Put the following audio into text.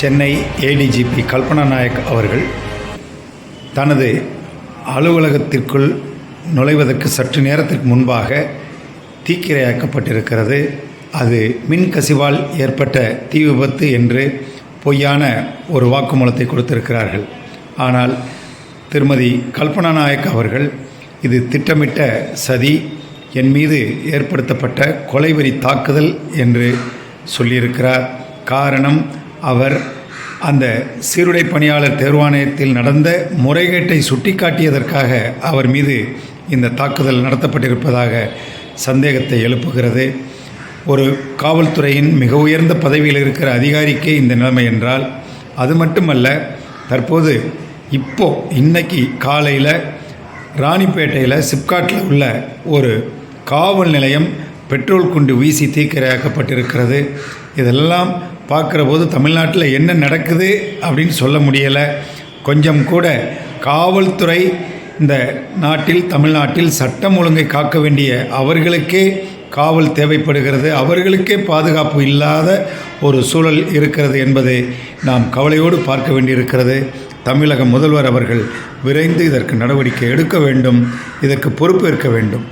Chennai ADGP Kalpana Naik அவர்கள் தனது அலுவலகத்திற்குள் நுழைவதற்கு சற்று நேரத்திற்கு முன்பாக தீக்கிரையாக்கப்பட்டிருக்கிறது. அது மின் கசிவால் ஏற்பட்ட தீ விபத்து என்று பொய்யான ஒரு வாக்குமூலத்தை கொடுத்திருக்கிறார்கள். ஆனால் திருமதி கல்பனா நாயக் அவர்கள் இது திட்டமிட்ட சதி என் மீது ஏற்படுத்தப்பட்ட கொலைவெறி தாக்குதல் என்று சொல்லியிருக்கிறார். காரணம் அவர் அந்த சீருடை பணியாளர் தேர்வாணையத்தில் நடந்த முறைகேட்டை சுட்டிக்காட்டியதற்காக அவர் மீது இந்த தாக்குதல் நடத்தப்பட்டிருப்பதாக சந்தேகத்தை எழுப்புகிறது. ஒரு காவல்துறையின் மிக உயர்ந்த பதவியில் இருக்கிற அதிகாரிக்கே இந்த நிலைமை என்றால் அது மட்டுமல்ல தற்போது இப்போ இன்னைக்கு காலையில் ராணிப்பேட்டையில் சிப்காட்டில் உள்ள ஒரு காவல் நிலையம் பெட்ரோல் குண்டு வீசி தீக்கிரையாக்கப்பட்டிருக்கிறது இதெல்லாம் பார்க்குற போது தமிழ்நாட்டில் என்ன நடக்குது அப்படின்னு சொல்ல முடியலை. கொஞ்சம் கூட காவல்துறை இந்த நாட்டில் தமிழ்நாட்டில் சட்டம் ஒழுங்கை காக்க வேண்டிய அவர்களுக்கே காவல் தேவைப்படுகிறது. அவர்களுக்கே பாதுகாப்பு இல்லாத ஒரு சூழல் இருக்கிறது என்பதை நாம் கவலையோடு பார்க்க வேண்டியிருக்கிறது. தமிழக முதல்வர் அவர்கள் விரைந்து இதற்கு நடவடிக்கை எடுக்க வேண்டும். இதற்கு பொறுப்பேற்க வேண்டும்.